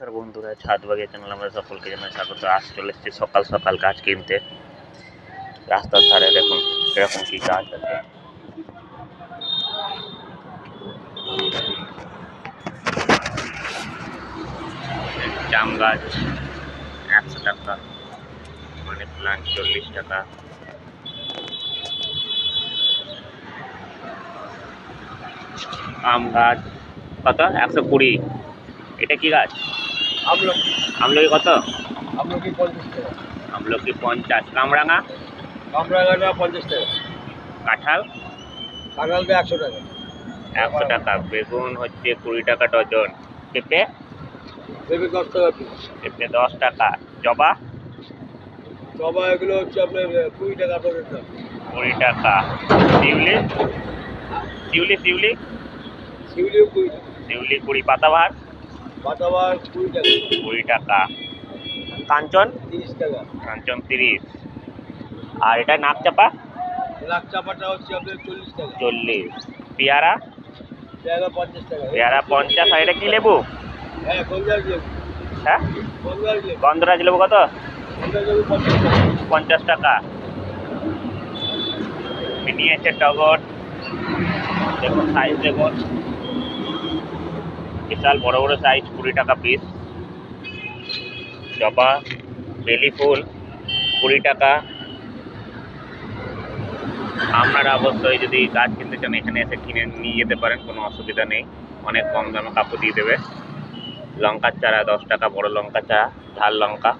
নমস্কার বন্ধুরা, ছাদ বাগিয়ে চ্যানেল আমরা সকলকে জানাই স্বাগত। আজ চলে এসেছি সকাল সকাল গাছ কিনতে। রাস্তার ধারে দেখুন এরকম কি গাছ আছে। জাম গাছ একশো টাকা মানে প্লান্ট চল্লিশ টাকা। আম গাছ, কত? একশো কুড়ি। এটা কি গাছ? আমলকি আমলকি কত? আমলকি পঞ্চাশ টাকা। আমলকি পঞ্চাশ। কামরাঙা? কামরাঙাটা পঞ্চাশ টাকা। কাঁঠাল? কাঁঠালটা একশো টাকা। একশো টাকা। বেগুন হচ্ছে কুড়ি টাকা ডজন। পেঁপে? বেবি দশ টাকা পিস পেঁপে দশ টাকা। জবা? জবা এগুলো হচ্ছে আপনার কুড়ি টাকা ডজন কুড়ি টাকা। শিউলি? শিউলি শিউলি? শিউলিও কুড়ি শিউলি কুড়ি পাতাবাহার? বাতাবার কুড়ি টাকা। কুড়ি টাকা। কাঞ্চন? তিরিশ টাকা। কাঞ্চন তিরিশ। আর এটা নাক চাপা চাপাটা হচ্ছে আপনার চল্লিশ টাকা। চল্লিশ। পেয়ারা? পেয়ারা পঞ্চাশ টাকা। পেয়ারা পঞ্চাশ। আর এটা কি লেবু? হ্যাঁ লেবু। হ্যাঁ? লেবু। গন্ধরাজ লেবু কত? পঞ্চাশ টাকা। পঞ্চাশ টাকা। মিনিয়েচার টগর। দেখুন সাইজ দেখুন। বিশাল বড় বড় সাইজ কুড়ি টাকা পিস জবা বেলি ফুল, কুড়ি টাকা। আপনারা অবশ্যই যদি গাছ কিনতে চান, এখানে এসে কিনে নিয়ে যেতে পারেন, কোনো অসুবিধা নেই। অনেক কম দামে কাপড় দিয়ে দেবে। লঙ্কার চারা, দশ টাকা, বড় লঙ্কা চারা ঝাল লঙ্কা।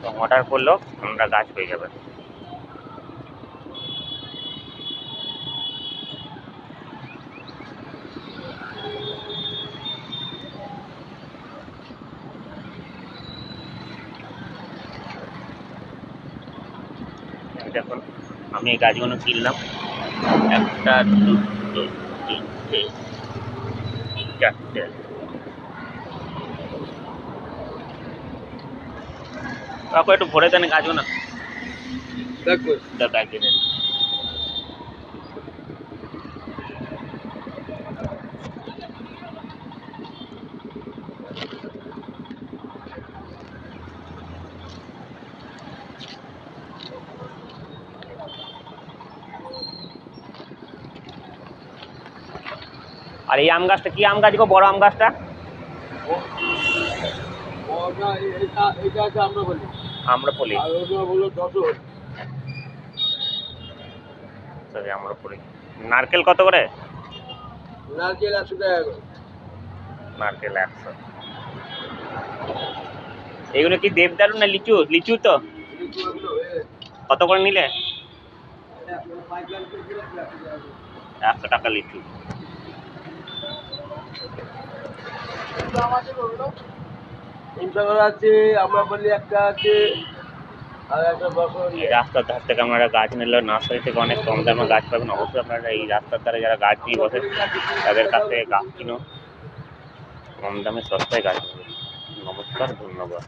তো অর্ডার করলেও আমরা গাছ পেয়ে যাবেন। দেখুন আমি এই গাছগুলো কিনলাম। একটা দুটো তিনটে চারটে। কাকু একটু ভরে দেন গাছগুলো। দেখো। দাদা ব্যাগ আর এই আম গাছটা, কি আম গাছ গো? বড় আম গাছটা? আমরা বলি আমরা বলি নারকেল কত করে? নারকেল নারকেল একশো। এগুলো কি দেবদারু না লিচু? লিচু তো। কত করে নিলে। একশো টাকা লিচু। আমরা বলি একটা আছে রাস্তার ধার থেকে আপনারা গাছ নিলে নার্সারি থেকে অনেক কম দামে গাছ পাবেন। অবশ্যই আপনারা এই রাস্তার ধারে যারা গাছ নিয়ে বসে, তাদের কাছ থেকে গাছ কিনো কম দামে সস্তায় গাছ পাবেন নমস্কার, ধন্যবাদ।